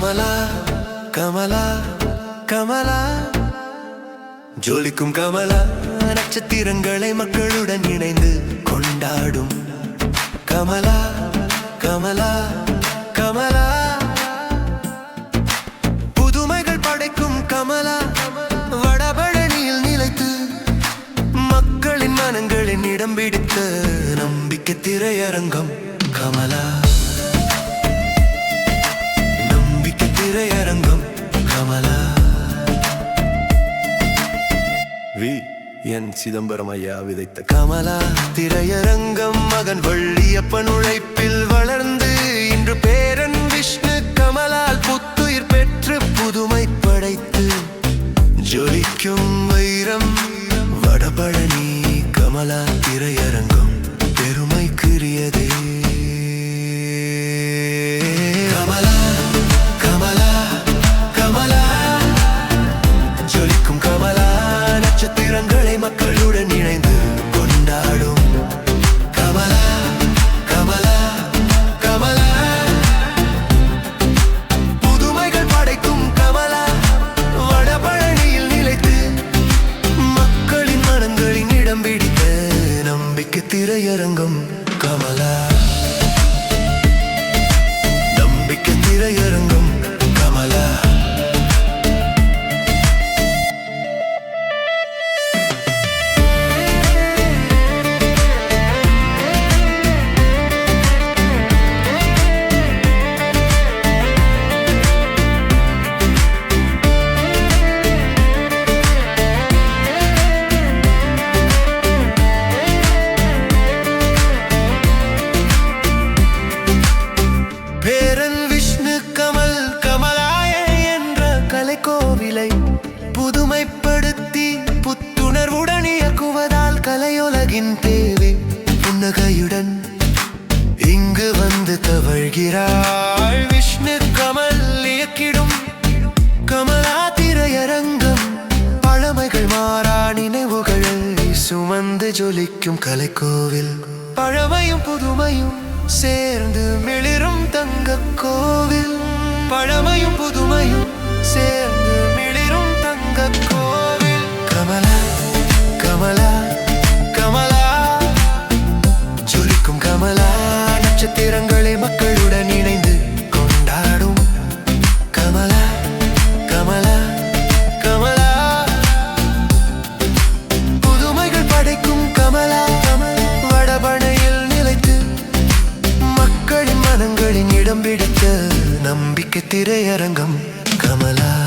கமலா கமலா கமலா. ஜோலிக்கும் கமலா நட்சத்திரங்களை மக்களுடன் இணைந்து கொண்டாடும். கமலா கமலா கமலா. புதுமைகள் படைக்கும் கமலா வடபழனியில் நிலைத்து மக்களின் மனங்களின் இடம் பிடித்த நம்பிக்கை திரையரங்கம். கமலா. வி. என் சிதம்பரம் ஐயா விதைத்த கமலா. திரையரங்கம் மகன் வள்ளியப்பன் உழைப்பில் வளர்ந்து இன்று பேரன் விஷ்ணு கமலால் புத்துயிர் பெற்று புதுமை படைத்து ஜொலிக்கும் வைரம் வடபழனி கமலா திரையரங்கம். பெருமைக்குரியதே. திரையரங்கம். வெளிப்படுத்தி புத்துணர்வுடன் இயக்குவதால் கலையுலகின் தேவை புன்னகையுடன் இங்கு வந்து தவழ்கிறாள் விஷ்ணு கமல் இயக்கிடும் கமலா திரையரங்கம். பழமைகள் மாறா நினைவுகள் சுமந்து ஜொலிக்கும் கலைக்கோவில். பழமையும் புதுமையும் சேர்ந்து மிளிரும் தங்க கோவில் மக்களின் இடம் பிடித்த நம்பிக்கை திரையரங்கம் கமலா.